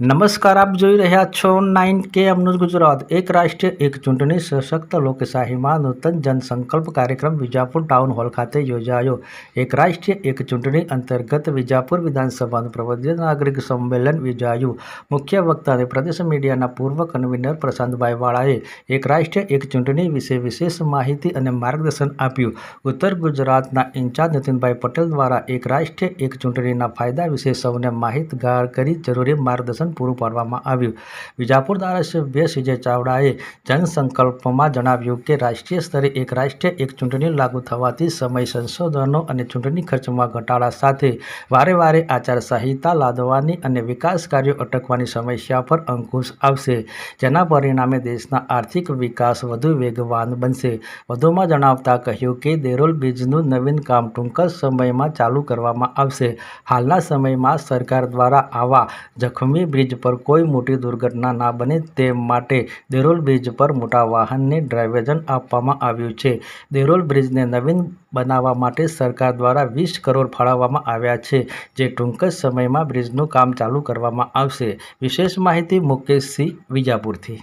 નમસ્કાર, આપ જોઈ રહ્યા છો નાઇન કે અમનું ગુજરાત. એક રાષ્ટ્ર એક ચૂંટણી સશક્ત લોકશાહીમાં નૂતન જનસંકલ્પ કાર્યક્રમ વિજાપુર ટાઉન હોલ ખાતે યોજાયો. એક રાષ્ટ્ર એક ચૂંટણી અંતર્ગત વિજાપુર વિધાનસભાનું પ્રબંધિત નાગરિક સંમેલન યોજાયું. મુખ્ય વક્તા અને પ્રદેશ મીડિયાના પૂર્વ કન્વીનર પ્રશાંતભાઈ વાળાએ એક રાષ્ટ્ર એક ચૂંટણી વિશે વિશેષ માહિતી અને માર્ગદર્શન આપ્યું. ઉત્તર ગુજરાતના ઇન્ચાર્જ નીતિનભાઈ પટેલ દ્વારા એક રાષ્ટ્ર એક ચૂંટણીના ફાયદા વિશે સૌને માહિતગાર કરી જરૂરી માર્ગદર્શન પૂરું પાડવામાં આવ્યું. વિજાપુર ધારાસભ્ય સીજે ચાવડાએ જનસંકલ્પમાં જણાવ્યું કે રાષ્ટ્રીય સ્તરે એક રાષ્ટ્રીય, એક ચૂંટણી લાગુ થવાથી સમય સંશોધનો અને ચૂંટણી ખર્ચમાં ઘટાડા સાથે વારે વારે આચારસંહિતા લાદવાની અને વિકાસ કાર્યો અટકવાની સમસ્યા પર અંકુશ આવશે, જેના પરિણામે દેશના આર્થિક વિકાસ વધુ વેગવાન બનશે. વધુમાં જણાવતા કહ્યું કે દેરોલ બ્રિજનું નવીન કામ ટૂંક સમયમાં ચાલુ કરવામાં આવશે. હાલના સમયમાં સરકાર દ્વારા આવા જખમી બ્રિજ પર કોઈ મોટી દુર્ઘટના ના બને તે માટે દેરોલ બ્રિજ પર મોટા વાહનને ડ્રાઇવેજન આપવામાં આવ્યું છે. દેરોલ બ્રિજને નવીન બનાવવા માટે સરકાર દ્વારા વીસ કરોડ ફાળવવામાં આવ્યા છે, જે ટૂંક જ સમયમાં બ્રિજનું કામ ચાલુ કરવામાં આવશે. વિશેષ માહિતી મુકેશ સિંહ વિજાપુરથી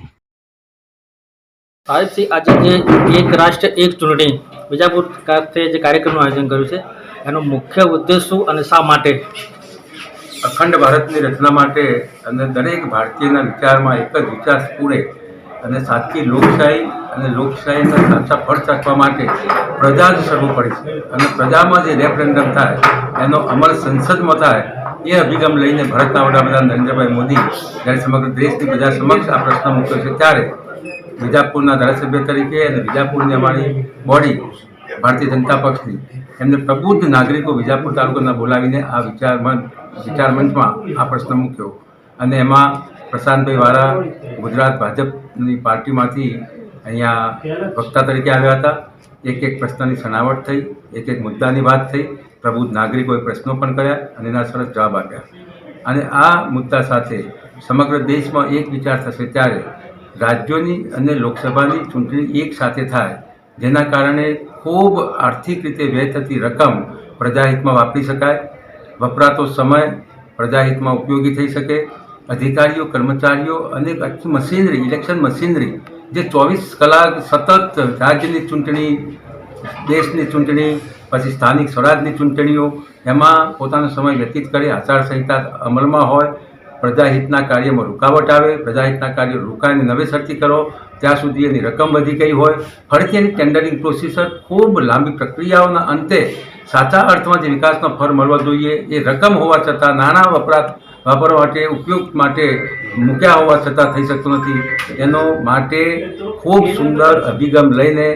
આજથી આજે જે એક રાષ્ટ્ર, એક ચૂંટણી વિજાપુર ખાતે જે કાર્યક્રમનું આયોજન કર્યું છે, એનો મુખ્ય ઉદ્દેશ શું અને શા માટે? અખંડ ભારતની રચના માટે અને દરેક ભારતીયના વિચારમાં એક જ વિચાર પૂરે અને સાચી લોકશાહી અને લોકશાહીના સાચા ફળ ચાખવા માટે પ્રજા જ સર્વોપરી છે. અને પ્રજામાં જે રેફરેન્ડમ થાય, એનો અમલ સંસદમાં થાય, એ અભિગમ લઈને ભારતના વડાપ્રધાન નરેન્દ્રભાઈ મોદી જ્યારે સમગ્ર દેશની પ્રજા સમક્ષ આ પ્રશ્ન મૂક્યો છે, ત્યારે વિજાપુરના ધારાસભ્ય તરીકે અને વિજાપુરની અમારી બોડી ભારતીય જનતા પક્ષની એમને પ્રબુદ્ધ નાગરિકો વિજાપુર તાલુકાના બોલાવીને આ વિચાર મંચ વિચાર મંચમાં આ પ્રશ્ન મૂક્યો. અને એમાં પ્રશાંતભાઈ વાળા ગુજરાત ભાજપની પાર્ટીમાંથી અહીંયા વક્તા તરીકે આવ્યા હતા. એક એક પ્રશ્નની સણાવટ થઈ, એક એક મુદ્દાની વાત થઈ. પ્રબુદ્ધ નાગરિકોએ પ્રશ્નો પણ કર્યા અને એના સરસ જવાબ આપ્યા. અને આ મુદ્દા સાથે સમગ્ર દેશમાં એક વિચાર થશે ત્યારે રાજ્યોની અને લોકસભાની ચૂંટણી એક સાથે થાય, જેના કારણે ખૂબ આર્થિક રીતે વ્યય થતી રકમ પ્રજાહિતમાં વાપરી શકાય. વપરાતો સમય પ્રજાહિતમાં ઉપયોગી થઈ શકે. અધિકારીઓ, કર્મચારીઓ અને આખી મશીનરી ઇલેક્શન મશીનરી, જે ચોવીસ કલાક સતત રાજ્યની ચૂંટણી, દેશની ચૂંટણી, પછી સ્થાનિક સ્વરાજની ચૂંટણીઓ, એમાં પોતાનો સમય વ્યતીત કરે, આચારસંહિતા અમલમાં હોય પ્રજાહિતના કાર્યમાં રૂકાવટ આવે, પ્રજાહિતના કાર્યો રોકાઈને નવેસરથી કરો, ત્યાં સુધી એની રકમ વધી ગઈ હોય. ફરીથી એની ટેન્ડરિંગ પ્રોસીસર ખૂબ લાંબી પ્રક્રિયાઓના અંતે સાચા અર્થમાં જે વિકાસનો ફળ મળવા જોઈએ, એ રકમ હોવા છતાં, નાણાં વપરાશ વાપરવા માટે, ઉપયોગ માટે મૂક્યા હોવા છતાં થઈ શકતું નથી. એનો માટે ખૂબ સુંદર અભિગમ લઈને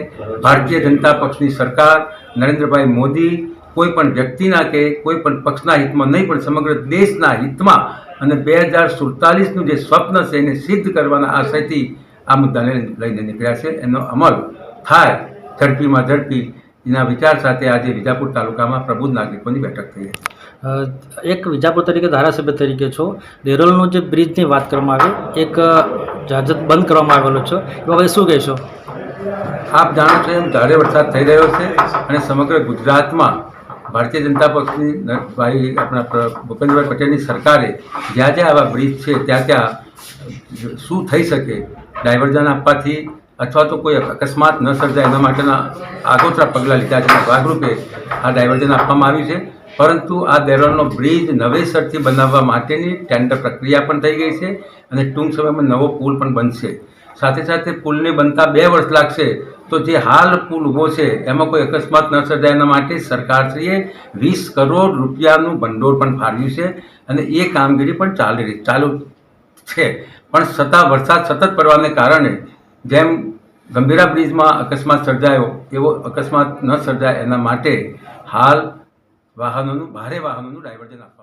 ભારતીય જનતા પક્ષની સરકાર, નરેન્દ્રભાઈ મોદી, કોઈ પણ વ્યક્તિના કે કોઈ પણ પક્ષના હિતમાં નહીં, પણ સમગ્ર દેશના હિતમાં અને બે હજાર સુડતાલીસનું જે સ્વપ્ન છે એને સિદ્ધ કરવાના આશયથી આ મુદ્દાને લઈને નીકળ્યા છે. એનો અમલ થાય ઝડપીમાં ઝડપી એના વિચાર સાથે આજે વિજાપુર તાલુકામાં પ્રબુદ્ધ નાગરિકોની બેઠક થઈ હતી એક વિજાપુર તરીકે ધારાસભ્ય તરીકે છો. દેરોલનો જે બ્રિજની વાત કરવામાં આવી એક જાજત બંધ કરવામાં આવેલો છે. હવે શું કહેશો? આપ જાણો છો એમ ભારે વરસાદ થઈ રહ્યો છે અને સમગ્ર ગુજરાતમાં ભારતીય જનતા પક્ષની ભાઈ આપણા ભૂપેન્દ્રભાઈ પટેલની સરકારે જ્યાં જ્યાં આવા બ્રિજ છે, ત્યાં ત્યાં શું થઈ શકે, ડાયવર્ઝન આપવાથી અથવા તો કોઈ અકસ્માત ન સર્જાય એના માટેના આગોતરા પગલાં લીધા છે. ભાગરૂપે આ ડાયવર્ઝન આપવામાં આવ્યું છે. પરંતુ આ દેરોલનો બ્રિજ નવેસરથી બનાવવા માટેની ટેન્ડર પ્રક્રિયા પણ થઈ ગઈ છે અને ટૂંક સમયમાં નવો પુલ પણ બનશે. સાથે સાથે પુલને બનતા બે વર્ષ લાગશે. તો જે હાલ પુલ ઊભો છે, એમાં કોઈ અકસ્માત ન સર્જાય. એના માટે સરકારશ્રીએ વીસ કરોડ રૂપિયાનું ભંડોળ પણ ફાળવ્યું છે અને એ કામગીરી પણ ચાલી રહી, ચાલુ છે. પણ છતાં વરસાદ સતત પડવાને કારણે જેમ ગંભીરા બ્રિજમાં અકસ્માત સર્જાયો, એવો અકસ્માત ન સર્જાય. એના માટે હાલ વાહનોનું, ભારે વાહનોનું ડાયવર્ઝન આપવામાં